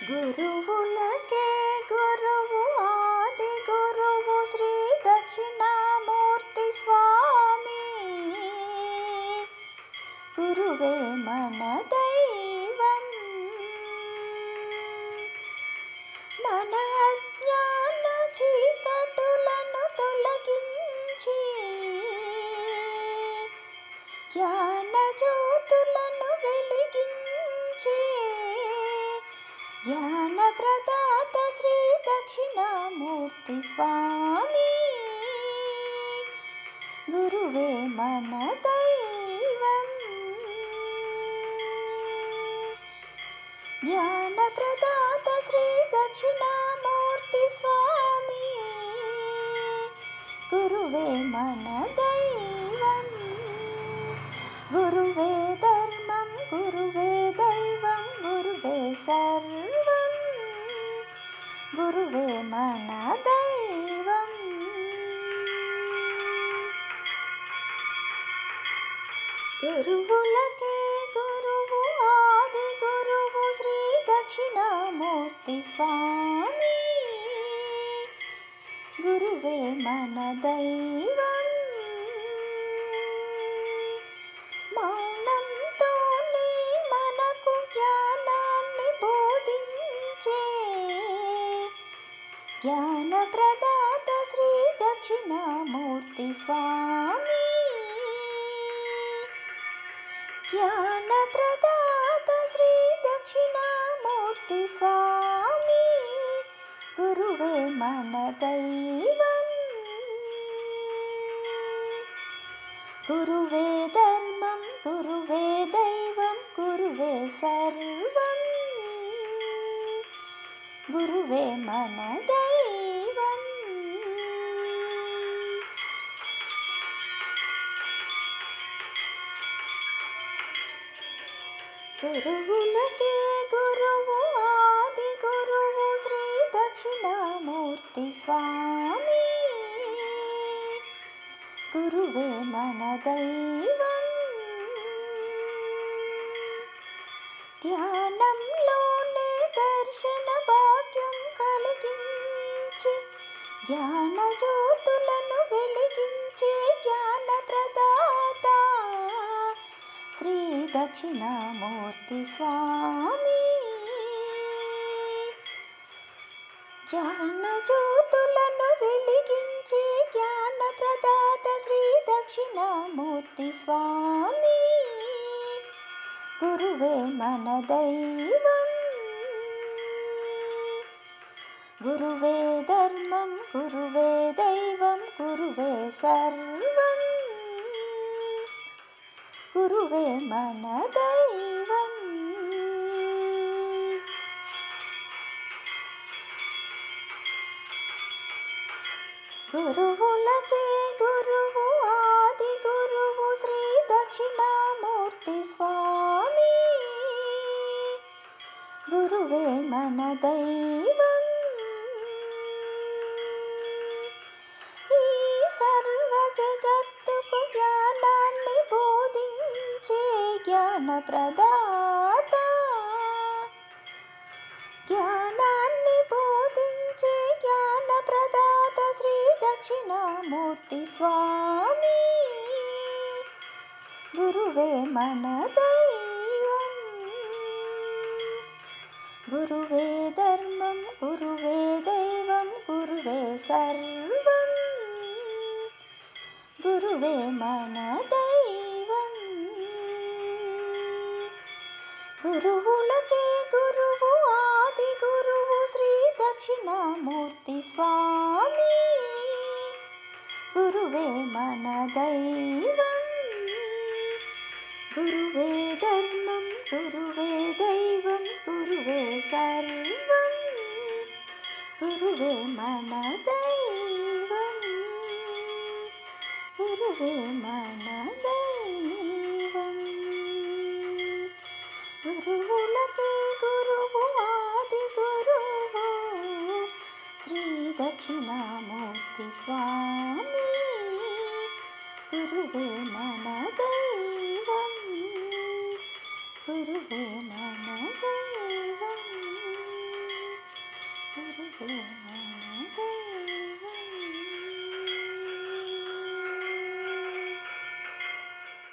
గురువులకే గు దక్షిణామూర్తి స్వామి గురువే మన దైవం జ్ఞాన గురువే మన దైవం. గురువులకే గురువు ఆది గురువు శ్రీ దక్షిణామూర్తి స్వామి. గురువే మన దైవం. मूर्तिस्वामी ज्ञानप्रदात श्रीदक्षिणा मूर्तिस्वामी गुरुवे मनदैवम् गुरुवे धर्मं गुरुवे दैवं गुरुवे सर्वं गुरुवे मनदैवम् గురువులకే గురువు ఆది గురువు శ్రీ దక్షిణామూర్తి స్వామి. గురువే మన దైవం. ధ్యానంలోనే దర్శన భాగ్యం కలిగించి జ్ఞాన జ్యోతులను వెలిగించే జ్ఞాన ప్రదాత శ్రీ దక్షిణామూర్తి స్వామి. జ్ఞాన జ్యోతులను వెలిగించే జ్ఞాన ప్రదాత శ్రీ దక్షిణామూర్తి స్వామి. గురువే మన దైవం. గురువే ధర్మం గురువే దైవం గురువే సర్వం. குருவே மனதெய்வம் குருவே ప్రదాత జ్ఞానాన్ని బోధించే జ్ఞాన ప్రదాత శ్రీ దక్షిణామూర్తి స్వామి గురువే మన దైవం గురువే ధర్మం గురువే దైవం గురువే సర్వం గురువే మన దైవం గురువులకే గురువు ఆది గురువు శ్రీ దక్షిణామూర్తి స్వామి. గురువే మన దైవం గురువే ధర్మం గురువే దైవం గురువే సర్వం గురువే మన దైవం గురువే మన దైవం. ರೂಪ ಮಾ